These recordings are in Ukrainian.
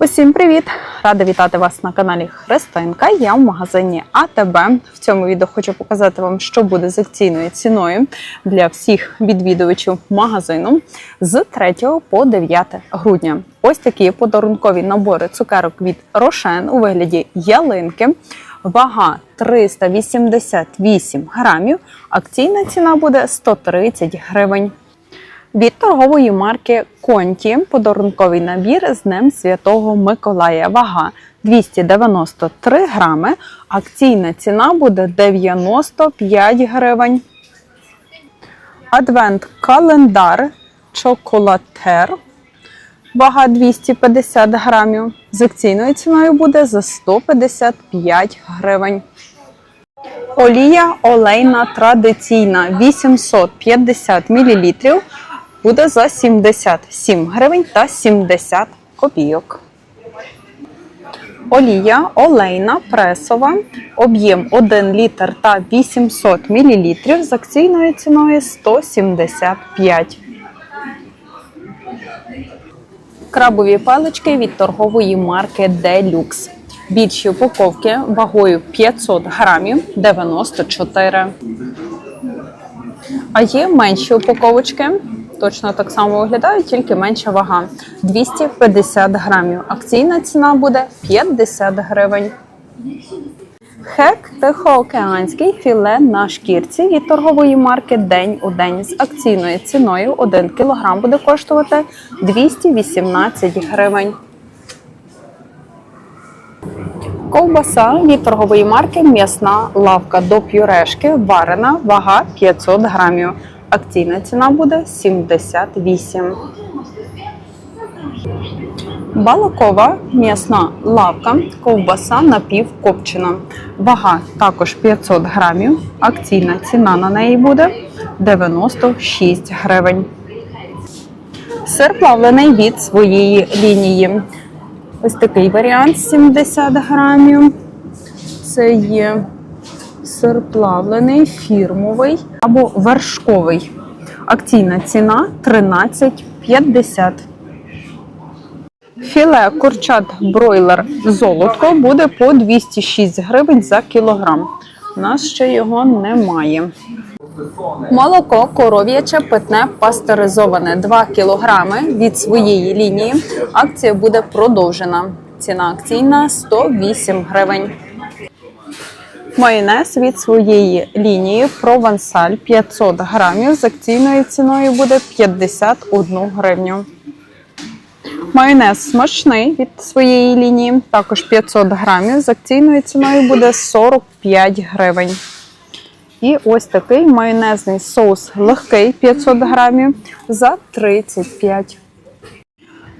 Усім привіт! Рада вітати вас на каналі Христинка. Я в магазині АТБ. В цьому відео хочу показати вам, що буде з акційною ціною для всіх відвідувачів магазину з 3 по 9 грудня. Ось такі подарункові набори цукерок від Рошен у вигляді ялинки. Вага 388 грамів. Акційна ціна буде 130 гривень. Від торгової марки Конті подарунковий набір з Днем Святого Миколая. Вага 293 грами. Акційна ціна буде 95 гривень. Адвент календар Чоколатер. Вага 250 грамів. З акційною ціною буде за 155 гривень. Олія олейна традиційна 850 мл буде за 77 гривень та 70 копійок. Олія олейна пресова, об'єм 1 літр та 800 мл з акційною ціною 175. Крабові палички від торгової марки Deluxe. Більші упаковки вагою 500 грамів 94. А є менші упаковочки. Точно так само виглядають, тільки менша вага 250 грамів. Акційна ціна буде 50 гривень. Хек тихоокеанський філе на шкірці від торгової марки День у день з акційною ціною 1 кг буде коштувати 218 гривень. Ковбаса від торгової марки М'ясна лавка до пюрешки варена, вага 500 грамів. Акційна ціна буде 78. Балакова м'ясна лавка, ковбаса напівкопчена. Вага також 500 грамів. Акційна ціна на неї буде 96 гривень. Сир плавлений від своєї лінії. Ось такий варіант 70 грамів. Це є сир плавлений, фірмовий або вершковий. Акційна ціна 13,50. Філе курчат бройлер золотко буде по 206 гривень за кілограм. У нас ще його немає. Молоко коров'яче питне пастеризоване 2 кілограми від своєї лінії. Акція буде продовжена. Ціна акційна 108 гривень. Майонез від своєї лінії Провансаль 500 грамів з акційною ціною буде 51 гривню. Майонез смачний від своєї лінії, також 500 грамів з акційною ціною буде 45 гривень. І ось такий майонезний соус легкий 500 грамів за 35.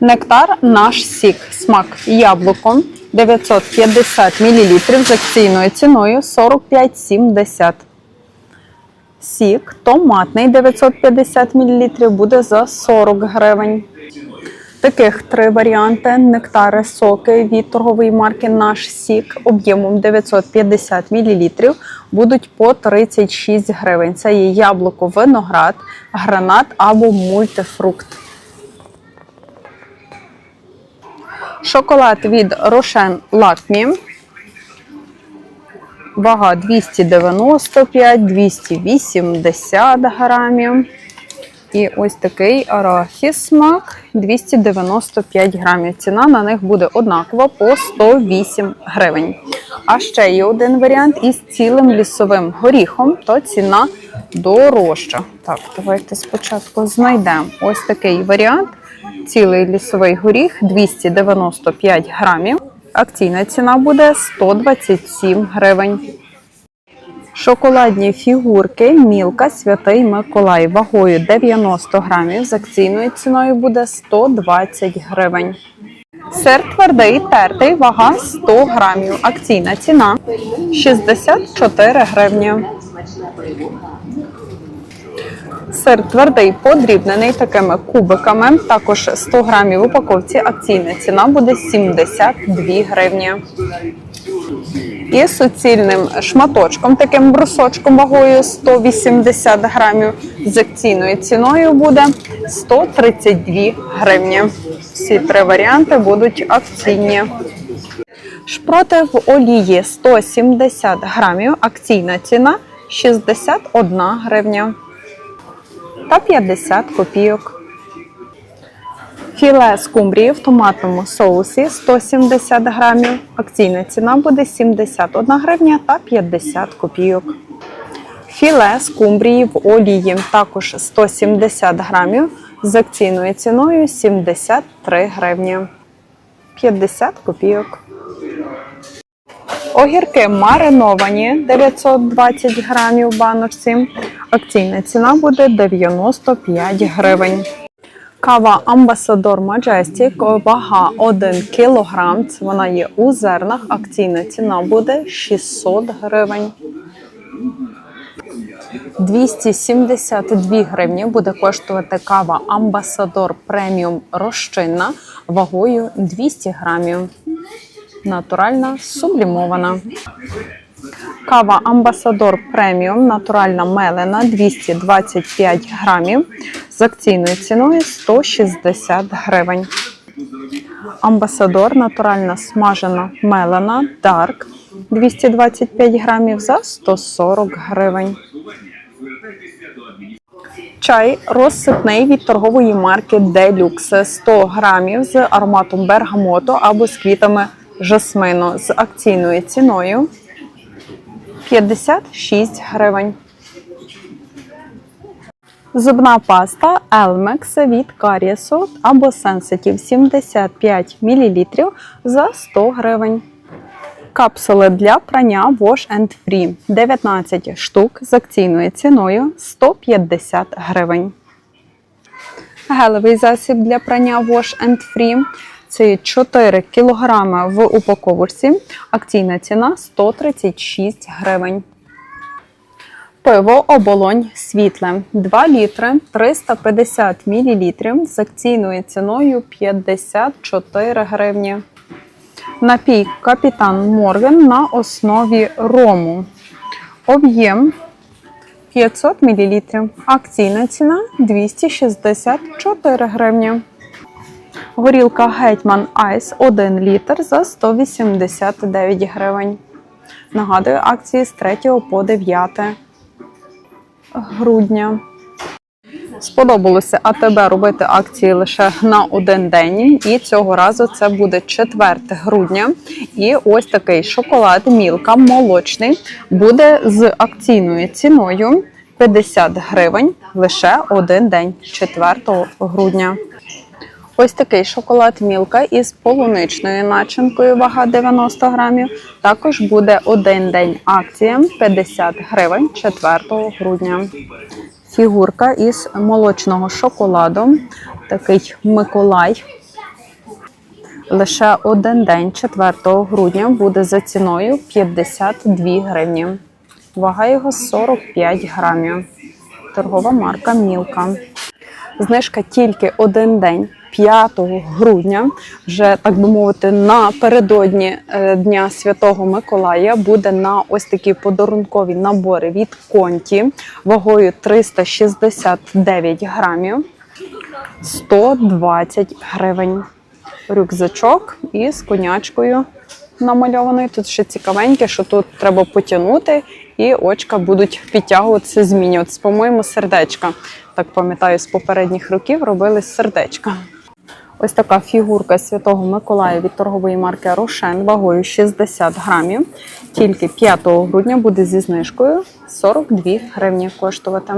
Нектар наш сік. Смак яблуко 950 мл з акційною ціною 45,70. Сік томатний 950 мл буде за 40 гривень. Таких три варіанти нектари соки від торгової марки Наш Сік об'ємом 950 мл будуть по 36 гривень. Це є яблуко, виноград, гранат або мультифрукт. Шоколад від Рошен Лакмі. Вага 295, 280 грамів. І ось такий арахіс смак 295 грамів. Ціна на них буде однакова по 108 гривень. А ще є один варіант із цілим лісовим горіхом, то ціна дорожча. Так, давайте спочатку знайдемо ось такий варіант. Цілий лісовий горіх 295 грамів. Акційна ціна буде 127 гривень. Шоколадні фігурки Мілка Святий Миколай вагою 90 грамів. З акційною ціною буде 120 гривень. Сир твердий тертий, вага 100 грамів. Акційна ціна 64 гривні. Сир твердий подрібнений такими кубиками. Також 100 грамів в упаковці. Акційна ціна буде 72 гривні. І суцільним шматочком, таким брусочком вагою 180 грамів з акційною ціною буде 132 гривні. Всі три варіанти будуть акційні. Шпроти в олії 170 грамів, акційна ціна 61 гривня та 50 копійок. Філе скумбрії в томатному соусі 170 грамів. Акційна ціна буде 71 гривня та 50 копійок. Філе скумбрії в олії також 170 грамів з акційною ціною 73 гривні 50 копійок. Огірки мариновані 920 грамів в баночці. Акційна ціна буде 95 гривень. Кава Амбасадор Majestic, вага 1 кг. Вона є у зернах. Акційна ціна буде 600 гривень. 272 гривні буде коштувати кава Амбасадор преміум розчинна вагою 200 грамів. Натуральна сублімована. Кава Амбасадор преміум натуральна мелена 225 грамів з акційною ціною 160 гривень. Амбасадор натуральна смажена мелена Дарк 225 грамів за 140 гривень. Чай розсипний від торгової марки Deluxe 100 грамів з ароматом бергамото або з квітами жасмину з акційною ціною 56 гривень. Зубна паста Elmex від карієсу або Sensitive 75 мл за 100 гривень. Капсули для прання Wash and Free 19 штук з акційною ціною 150 гривень. Гелевий засіб для прання Wash and Free це 4 кг в упаковці. Акційна ціна 136 гривень. Пиво оболонь світле 2 літри 350 мл з акційною ціною 54 гривні. Напій Капітан Морген на основі рому. Об'єм 500 мл. Акційна ціна 264 гривні. Горілка Гетьман Айс 1 літр за 189 гривень. Нагадую, акції з 3 по 9 грудня. Сподобалося АТБ робити акції лише на один день, і цього разу це буде 4 грудня. І ось такий шоколад Мілка молочний буде з акційною ціною 50 гривень лише один день, 4 грудня. Ось такий шоколад Мілка із полуничною начинкою, вага 90 грамів. Також буде один день акція 50 гривень 4 грудня. Фігурка із молочного шоколаду. Такий Миколай. Лише один день 4 грудня буде за ціною 52 гривні. Вага його 45 грамів. Торгова марка Мілка. Знижка тільки один день. 5 грудня, вже так би мовити, напередодні е, Дня Святого Миколая буде на ось такі подарункові набори від Конті вагою 369 грамів 120 гривень. Рюкзачок із конячкою намальованою. Тут ще цікавеньке, що тут треба потягнути, і очка будуть підтягуватися, змінюватися. По-моєму, сердечка. Так пам'ятаю, з попередніх років робили сердечка. Ось така фігурка Святого Миколая від торгової марки Рошен вагою 60 грамів. Тільки 5 грудня буде зі знижкою 42 гривні коштувати.